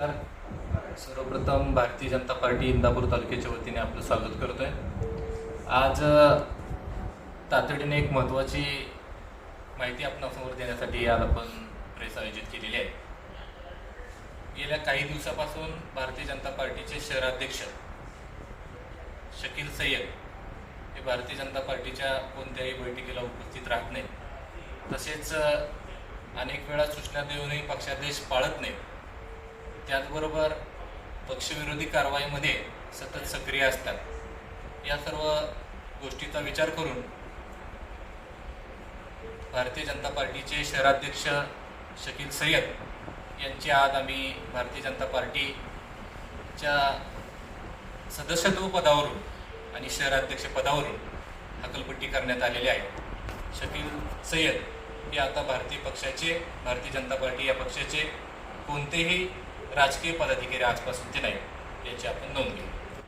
सर्वप्रथम भारतीय जनता पार्टी इंदापूर तालुक्याच्या वतीने आपलं स्वागत करतोय. आज तातडीने एक महत्त्वाची माहिती आपणासमोर देण्यासाठी आज आपण प्रेस आयोजित केलेली आहे. गेल्या काही दिवसापासून भारतीय जनता पार्टीचे शहराध्यक्ष शकील सय्यद हे भारतीय जनता पार्टीच्या कोणत्याही बैठकीला उपस्थित राहत नाही तसेच अनेक वेळा सूचना देऊनही पक्षादेश पाळत नाही त्याचबरोबर पक्षविरोधी कारवाईमध्ये सतत सक्रिय असतात. या सर्व गोष्टीचा विचार करून भारतीय जनता पार्टीचे शहराध्यक्ष शकील सय्यद यांची आज आम्ही भारतीय जनता पार्टीच्या सदस्यत्व पदावरून आणि शहराध्यक्ष पदावरून हकलपट्टी करण्यात आलेली आहे. शकील सय्यद हे आता भारतीय पक्षाचे भारतीय जनता पार्टी या पक्षाचे कोणतेही राजकीय पदाधिकारी आजपासून ते नाही याची आपण नोंद घेऊ.